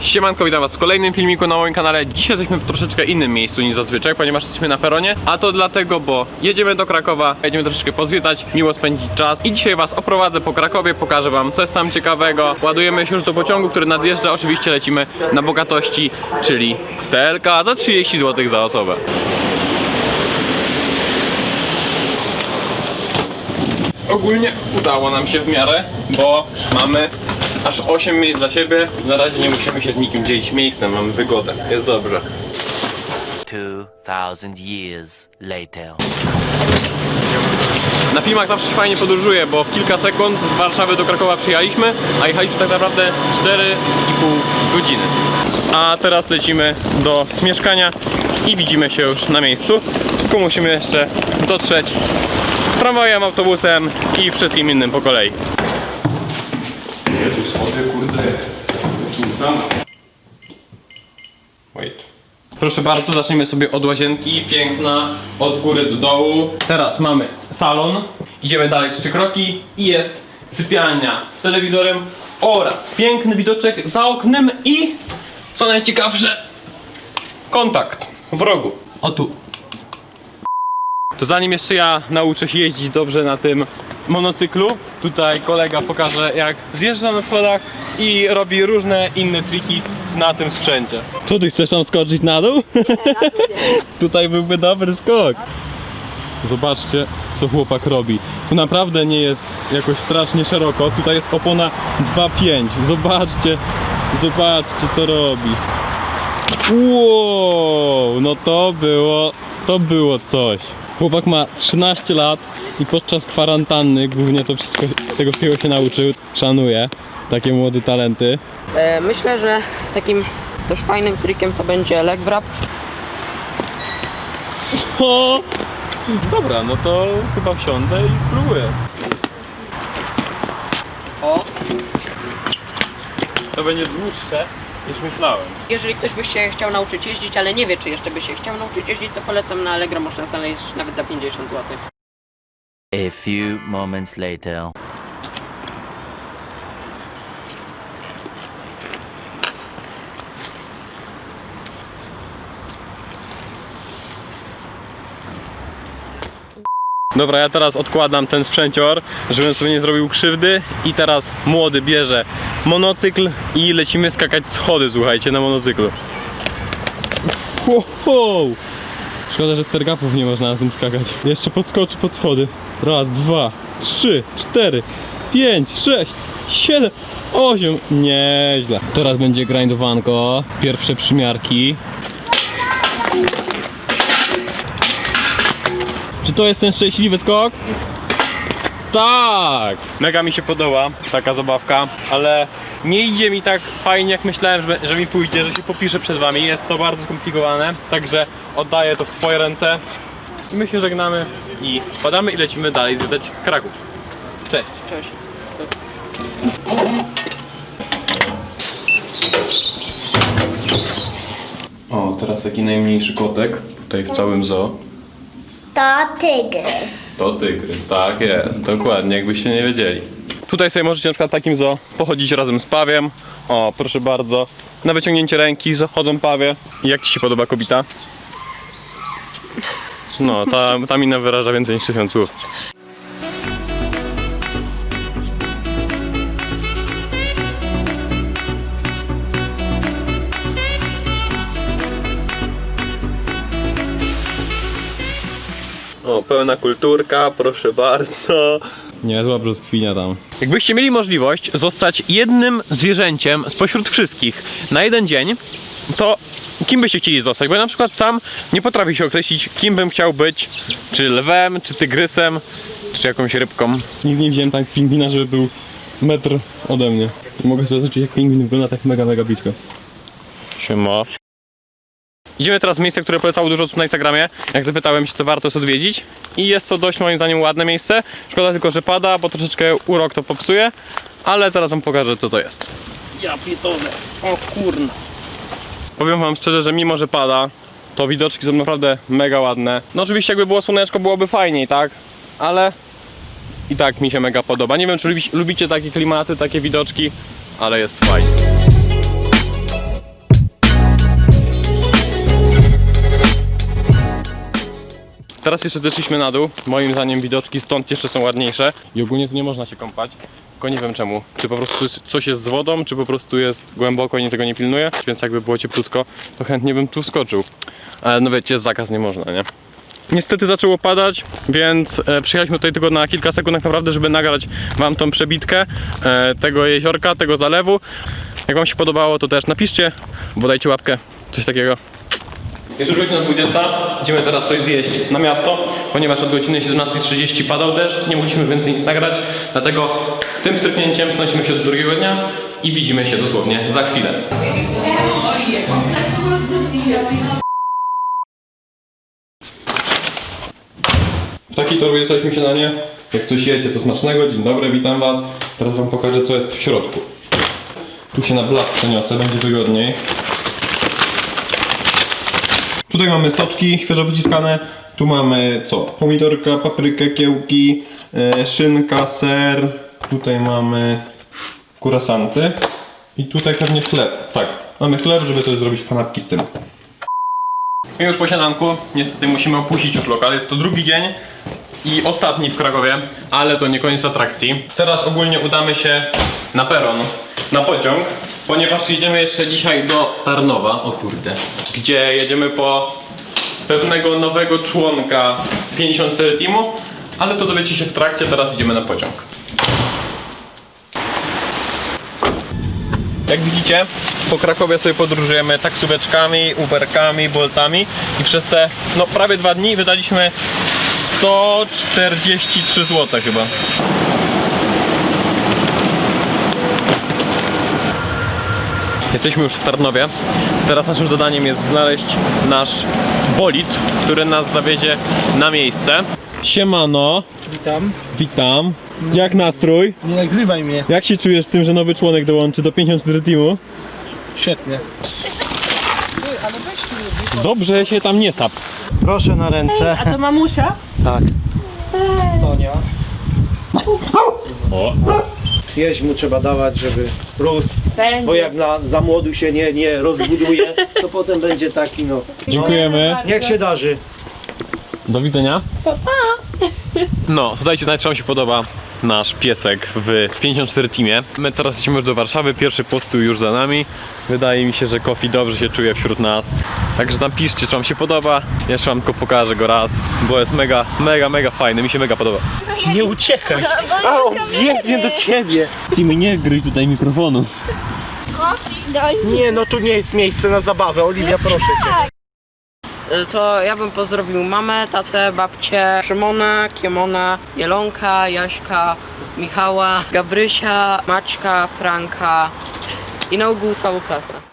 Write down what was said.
Siemanko, witam was w kolejnym filmiku na moim kanale. Dzisiaj jesteśmy w troszeczkę innym miejscu niż zazwyczaj, ponieważ jesteśmy na peronie, a to dlatego, bo jedziemy do Krakowa, jedziemy troszeczkę pozwiedzać, miło spędzić czas i dzisiaj was oprowadzę po Krakowie, pokażę wam co jest tam ciekawego. Ładujemy się już do pociągu, który nadjeżdża, oczywiście lecimy na bogatości, czyli TLK za 30 zł za osobę. Ogólnie udało nam się w miarę, bo mamy aż 8 miejsc dla siebie. Na razie nie musimy się z nikim dzielić miejscem, mamy wygodę. Jest dobrze. 2000 years later. Na filmach zawsze się fajnie podróżuje, bo w kilka sekund z Warszawy do Krakowa przyjechaliśmy, a jechaliśmy tak naprawdę 4,5 godziny. A teraz lecimy do mieszkania i widzimy się już na miejscu. Tylko musimy jeszcze dotrzeć tramwajem, autobusem i wszystkim innym po kolei. Jezus, schody, kurde. Sam. Wait. Proszę bardzo, zaczniemy sobie od łazienki. Piękna, od góry do dołu. Teraz mamy salon. Idziemy dalej trzy kroki i jest sypialnia z telewizorem oraz piękny widoczek za oknem i co najciekawsze kontakt w rogu. O tu. To zanim jeszcze ja nauczę się jeździć dobrze na tym monocyklu, tutaj kolega pokaże jak zjeżdża na schodach i robi różne inne triki na tym sprzęcie. Co ty chcesz tam skoczyć na dół? tutaj byłby dobry skok. Zobaczcie co chłopak robi. Tu naprawdę nie jest jakoś strasznie szeroko. Tutaj jest opona 2.5. Zobaczcie, zobaczcie co robi. Wow, no to było, to było coś. Chłopak ma 13 lat i podczas kwarantanny głównie to wszystko, tego wszystkiego się nauczył. Szanuję takie młode talenty. E, Myślę, że takim też fajnym trikiem to będzie leg wrap. O! Dobra, no to chyba wsiądę i spróbuję. O! To będzie dłuższe niż myślałem. Jeżeli ktoś by się chciał nauczyć jeździć, ale nie wie, czy jeszcze by się chciał nauczyć jeździć, to polecam na Allegro, można znaleźć nawet za 50 zł. A few moments later. Dobra, ja teraz odkładam ten sprzęcior, żebym sobie nie zrobił krzywdy i teraz młody bierze monocykl i lecimy skakać schody, słuchajcie, na monocyklu. Wow. Szkoda, że stergapów nie można na tym skakać. Jeszcze podskoczy pod schody. Raz, dwa, trzy, cztery, pięć, sześć, siedem, osiem. Nieźle. Teraz będzie grindowanko. Pierwsze przymiarki. Czy to jest ten szczęśliwy skok? Tak! Mega mi się podoba taka zabawka, ale nie idzie mi tak fajnie jak myślałem, że, że mi pójdzie, że się popiszę przed wami. Jest to bardzo skomplikowane, także oddaję to w twoje ręce. I my się żegnamy i spadamy i lecimy dalej zwiedzać Kraków. Cześć! Cześć. O, teraz taki najmniejszy kotek tutaj w całym zoo. To tygrys. To tygrys, tak jest, dokładnie, jakbyście nie wiedzieli. Tutaj sobie możecie na przykład takim zo pochodzić razem z pawiem. O, proszę bardzo. Na wyciągnięcie ręki zo- chodzą pawie. Jak Ci się podoba kobita? No, ta, ta mina wyraża więcej niż tysiąc słów. Pełna kulturka, proszę bardzo. Niezła brzoskwinia tam. Jakbyście mieli możliwość zostać jednym zwierzęciem spośród wszystkich na jeden dzień, to kim byście chcieli zostać? Bo ja na przykład sam nie potrafię się określić, kim bym chciał być. Czy lwem, czy tygrysem, czy jakąś rybką. Nigdy nie widziałem tak pingwina, żeby był metr ode mnie. Mogę sobie zobaczyć, jak pingwin wygląda tak mega, mega blisko. Siema. Idziemy teraz w miejsce, które polecało dużo osób na Instagramie. Jak zapytałem się, co warto jest odwiedzić. I jest to dość moim zdaniem ładne miejsce. Szkoda tylko, że pada, bo troszeczkę urok to popsuje. Ale zaraz wam pokażę, co to jest. Ja pitole. O kurna. Powiem wam szczerze, że mimo, że pada, to widoczki są naprawdę mega ładne. No oczywiście jakby było słoneczko, byłoby fajniej, tak? Ale i tak mi się mega podoba. Nie wiem, czy lubi- lubicie takie klimaty, takie widoczki, ale jest fajnie. Teraz jeszcze zeszliśmy na dół. Moim zdaniem widoczki stąd jeszcze są ładniejsze. I ogólnie tu nie można się kąpać. Tylko nie wiem czemu. Czy po prostu coś jest z wodą, czy po prostu jest głęboko i tego nie pilnuje. Więc jakby było cieplutko, to chętnie bym tu wskoczył. Ale no wiecie, zakaz, nie można, nie? Niestety zaczęło padać, więc e, przyjechaliśmy tutaj tylko na kilka sekund tak naprawdę, żeby nagrać Wam tą przebitkę e, tego jeziorka, tego zalewu. Jak Wam się podobało, to też napiszcie, bo dajcie łapkę, coś takiego. Jest już godzina 20, idziemy teraz coś zjeść na miasto, ponieważ od godziny 17.30 padał deszcz, nie mogliśmy więcej nic nagrać, dlatego tym stryknięciem przenosimy się do drugiego dnia i widzimy się dosłownie za chwilę. W takiej torbie dostaliśmy śniadanie. Jak coś jecie, to smacznego. Dzień dobry, witam Was. Teraz Wam pokażę, co jest w środku. Tu się na blat przeniosę, będzie wygodniej. Tutaj mamy soczki świeżo wyciskane. Tu mamy co? Pomidorka, paprykę, kiełki, e, szynka, ser. Tutaj mamy kurasanty. I tutaj pewnie chleb. Tak, mamy chleb, żeby sobie zrobić kanapki z tym. My już po śniadanku, niestety musimy opuścić już lokal. Jest to drugi dzień i ostatni w Krakowie, ale to nie koniec atrakcji. Teraz ogólnie udamy się na peron, na pociąg, ponieważ jedziemy jeszcze dzisiaj do Tarnowa, o kurde, gdzie jedziemy po pewnego nowego członka 54 Teamu, ale to dowiecie się w trakcie, teraz idziemy na pociąg. Jak widzicie, po Krakowie sobie podróżujemy taksóweczkami, Uberkami, Boltami i przez te no, prawie dwa dni wydaliśmy 143 zł chyba. Jesteśmy już w Tarnowie. Teraz naszym zadaniem jest znaleźć nasz bolid, który nas zawiezie na miejsce. Siemano, Witam. witam. Jak nastrój? Nie nagrywaj mnie. Jak się czujesz z tym, że nowy członek dołączy do 54 Teamu? Świetnie. Dobrze się tam nie sap. Proszę na ręce. A to mamusia? Tak. Sonia. O. Jeść mu trzeba dawać, żeby rósł. Będzie. Bo jak na, za młodu się nie, nie rozbuduje, to potem będzie taki no. Dziękujemy. no niech się darzy. Do widzenia. No, to dajcie znać, czy Wam się podoba nasz piesek w 54 Teamie. My teraz jesteśmy już do Warszawy, pierwszy postój już za nami. Wydaje mi się, że Kofi dobrze się czuje wśród nas. Także napiszcie, czy Wam się podoba. Ja jeszcze Wam tylko pokażę go raz, bo jest mega, mega, mega fajny. Mi się mega podoba. Nie uciekaj. A on biegnie do ciebie. Teamy, nie gryź tutaj mikrofonu. Nie, no tu nie jest miejsce na zabawę. Oliwia, proszę cię. Y, To ja bym pozdrowił mamę, tatę, babcię, Szymona, Kiemona, Jelonka, Jaśka, Michała, Gabrysia, Maćka, Franka i na ogół całą klasę.